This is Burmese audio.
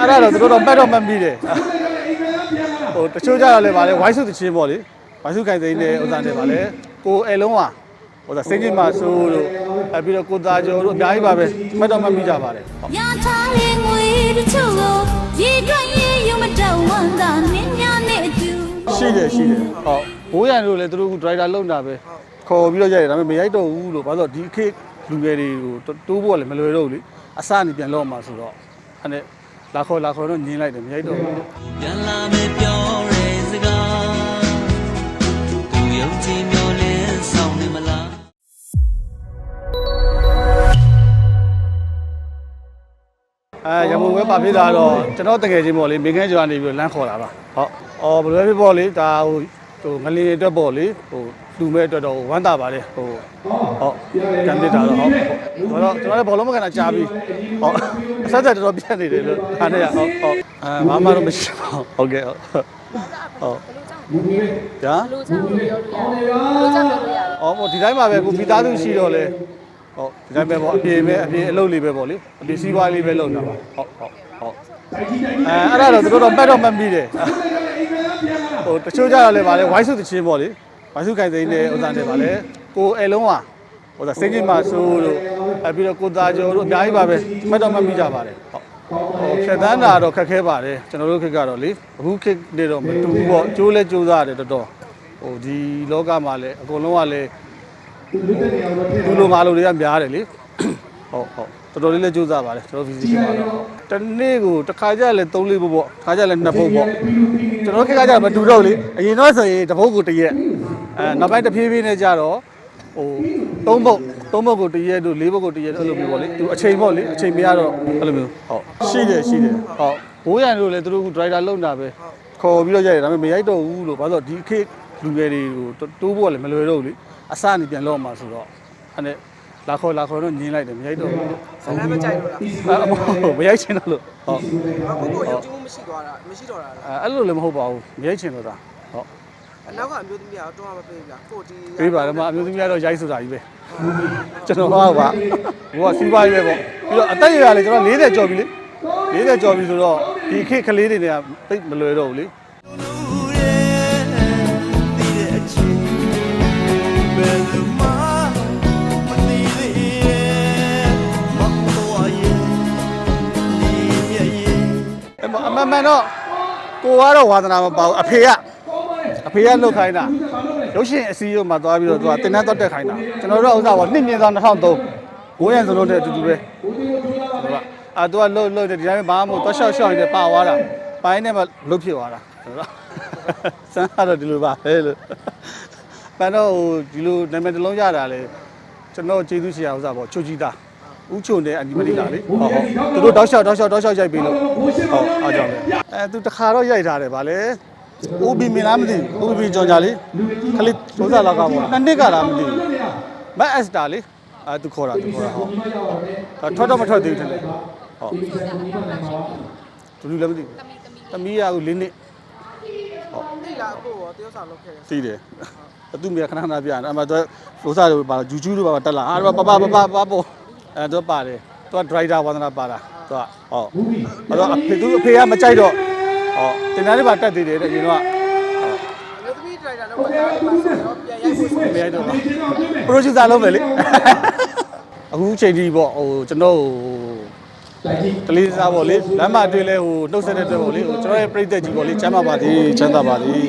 အဲ့ဒါတော့သူတို့တော့မှတ်တော့မှတ်မိတယ်ဟိုတချို့ကြတော့လည်းဗာလေဝိုင်းစုတချင်းပေါ့လေဝိုင်းစုခိုင်သိန်းနဲ့ဥစားတယ်ဗာလေကိုအဲလုံးဟာဟိုဒါစိတ်ကြီးမှာဆိုးလို့အဲပြီးတော့ကိုသားကျော်တို့အများကြီးပါပဲမှတ်တော့မှတ်မိကြပါတယ်ဟုတ်ညာထားရင်ငွေတချို့ကိုရေတွက်ရင်ယူမတော့ဝမ်းသာနင်းများနဲ့အတူရှိတယ်ရှိတယ်ဟုတ်ဘိုးရန်တို့လည်းသူတို့ကဒရိုက်တာလုံတာပဲခေါ်ပြီးတော့ရိုက်တယ်ဒါပေမဲ့မရိုက်တော့ဘူးလို့ဘာလို့ဒီခေတ်လူငယ်တွေကိုတိုးဖို့လည်းမလွယ်တော့ဘူးလေအစနေပြန်လောက်မှာဆိုတော့ အဲ့နဲ့လာခေါ်လာခေါ်တော့ညင်းလိုက်တယ်မရိုက်တော့ဘူးပြန်လာမယ်ပြောရဲစကားသူယုံကြည်မျောလင်းဆောင်နေမလားအဲရမုံဝဲပါဖြစ်တာတော့ကျွန်တော်တကယ်ချင်းပေါ့လေမင်းခန်းကျော်ကနေပြီးတော့လမ်းခေါ်တာပါဟုတ်အော်ဘယ်လိုပဲဖြစ်ပေါ့လေဒါဟို ဟိုငလင်းအတွက်ပေါ့လေဟိုလူမဲ့အတွက်တော့ဝမ်းသာပါတယ်ဟိုဟုတ်ကံပြစ်တာတော့ဟုတ်တော့ကျွန်တော်လည်းဘောလုံးမကန်တာကြားပြီးဟုတ်အဆက်ဆက်တော်တော်ပြတ်နေတယ်လို့အားနဲ့ဟုတ်ဟုတ်အဲဘာမှတော့မရှိပါဘူးဟုတ်ကဲ့ဟုတ်ဟုတ်ညာလို့ကြောင့်ပြောလို့ရတယ်လို့ကြောင့်ပြောလို့ရတယ်အော်ဟိုဒီတိုင်းမှာပဲကိုမိသားစုရှိတော့လေဟုတ်ဒီတိုင်းပဲပေါ့အပြေပဲအပြေအလုပ်လေးပဲပေါ့လေအပြေစီးပွားလေးပဲလုပ်တာပါဟုတ်ဟုတ်ဟုတ်အဲအဲ့ဒါတော့သူတို့တော့မှတ်တော့မှတ်မိတယ် ဟိုတချို့ကြတော့လေဗာလေဝိုင်းစုတချင်းပေါ့လေဝိုင်းစုခိုင်သိန်းနဲ့ဥစားတယ်ဗာလေကိုအဲလုံးဟာဟိုဒါစိတ်ကြီးမှာဆိုးလို့အဲပြီးတော့ကိုသားကျော်တို့အများကြီးပါပဲမှတ်တော့မှတ်မိကြပါတယ်ဟုတ်ဟိုဖြတ်တန်းတာတော့ခက်ခဲပါတယ်ကျွန်တော်တို့ခေတ်ကတော့လေအခုခေတ်နေတော့မတူဘူးပေါ့ကျိုးလဲကျိုးစားတယ်တော်တော်ဟိုဒီလောကမှာလည်းအကုန်လုံးကလည်းလူလိုမာလိုတွေကများတယ်လေ ဟုတ်ဟုတ်တော်တော်လေးလည်းကြိုးစားပါတယ်ကျွန်တော် physical မှာတော့တနေ့ကိုတစ်ခါကြလဲ3လေးပုတ်ပေါ့တစ်ခါကြလဲ2ပုတ်ပေါ့ကျွန်တော်ခေတ်ကကြမတူတော့လေအရင်တော့ဆိုရင်တစ်ပုတ်ကိုတစ်ရက်အဲနောက်ပိုင်းတစ်ဖြည်းဖြည်းနဲ့ကြတော့ဟို3ပုတ်3ပုတ်ကိုတစ်ရက်တို့4ပုတ်ကိုတစ်ရက်တို့အဲ့လိုမျိုးပေါ့လေသူအချိန်ပေါ့လေအချိန်မရတော့အဲ့လိုမျိုးဟုတ်ရှိတယ်ရှိတယ်ဟုတ်ဘိုးရန်တို့လည်းသူတို့ကဒရိုက်တာလုံတာပဲခေါ်ပြီးတော့ရိုက်တယ်ဒါပေမဲ့မရိုက်တော့ဘူးလို့ဘာလို့ဒီခေတ်လူငယ်တွေကိုတိုးဖို့ကလည်းမလွယ်တော့ဘူးလေအစနေပြန်လောက်မှာဆိုတော့အဲ့နဲ့ လာခေါ်လာခေါ်တော့ညင်းလိုက်တယ်မရိုက်တော့ဘူးစကားမကြိုက်တော့လားအမဟုတ်မရိုက်ချင်တော့လို့ဟုတ်ကိုကိုရုပ်ချင်းမရှိသွားတာမရှိတော့တာလားအဲ့လိုလည်းမဟုတ်ပါဘူးမရိုက်ချင်တော့တာဟုတ်အနောက်ကအမျိုးသမီးကတော့တွန်းမပေးဘူးလားကိုဒီပေးပါတော့မအမျိုးသမီးကတော့ရိုက်ဆိုတာကြီးပဲကျွန်တော်ကပါဟိုကစီးပွားရေးပဲပေါ့ပြီးတော့အသက်အရွယ်ကလည်းကျွန်တော်40ကျော်ပြီလေ40ကျော်ပြီဆိုတော့ဒီခေတ်ကလေးတွေကတိတ်မလွယ်တော့ဘူးလေ မအမမှန်တော့ကိုကတော့ဝါသနာမပါဘူးအဖေကအဖေကလုတ်ခိုင်းတာရုပ်ရှင်အစည်းအရုံးမှာသွားပြီးတော့သူကတင်တန်းတော့တက်ခိုင်းတာကျွန်တော်တို့ကဥစ္စာပေါ့နှစ်မြင့်သော2003ဘိုးရန်စလုံးတဲ့အတူတူပဲသူကအာသူကလုတ်လုတ်တယ်ဒီတိုင်းဘာမှမဟုတ်တော့ရှော့ရှော့နေတယ်ပါသွားတာပိုင်းနဲ့မှလုတ်ဖြစ်သွားတာဆိုတော့စမ်းတော့ဒီလိုပါဟဲ့လို့ပန်တော့ဟိုဒီလိုနာမည်တစ်လုံးရတာလေကျွန်တော်ကျေးဇူးရှင်အောင်ဥစ္စာပေါ့ချုပ်ကြီးသား ဥချုံတဲ့အနီမတီလာလေဟုတ်ဟုတ်သူတို့တောက်လျှောက်တောက်လျှောက်တောက်လျှောက်ရိုက်ပြီးလို့ဟုတ်အားကြောင့်လေအဲသူတခါတော့ရိုက်ထားတယ်ဗာလေဦးဘီမင်လားမသိဘူးဦးဘီကြောင်ကြလေခလေးသုံးစားလောက်ကပေါ့နှစ်နှစ်ကလားမသိဘူးမက်အက်စတာလေအဲသူခေါ်တာသူခေါ်တာဟုတ်ဒါထွက်တော့မထွက်သေးဘူးထင်တယ်ဟုတ်သူလူလည်းမသိဘူးသမီးရအခု၄နှစ်တိလာအကိုရောတယောက်ဆောင်လုပ်ခဲ့တယ်သိတယ်အသူမြခဏခဏပြတယ်အမှတော့လိုစားတို့ပါဂျူဂျူတို့ပါတက်လာအားတော့ပပပပပပေါ့ အဲတော့ပါတယ်သူကဒရိုက်တာဝါသနာပါတာသူကဟုတ်အဲ့တော့အဖေသူအဖေကမကြိုက်တော့ဟုတ်တင်သားလေးပါတက်သေးတယ်တဲ့ရင်တော့အမျိုးသမီးဒရိုက်တာတော့ဘာသာပါဆိုတော့ပြန်ရိုက်ဖို့ဆိုမရိုက်တော့ပါပရိုဂျူဆာလုပ်မယ်လေအခုချိန်ကြီးပေါ့ဟိုကျွန်တော်ဟိုတလေးစားပေါ့လေလမ်းမတွေ့လဲဟိုနှုတ်ဆက်တဲ့အတွက်ပေါ့လေဟိုကျွန်တော်ရဲ့ပြိသက်ကြီးပေါ့လေချမ်းသာပါသည်ချမ်းသာပါသည်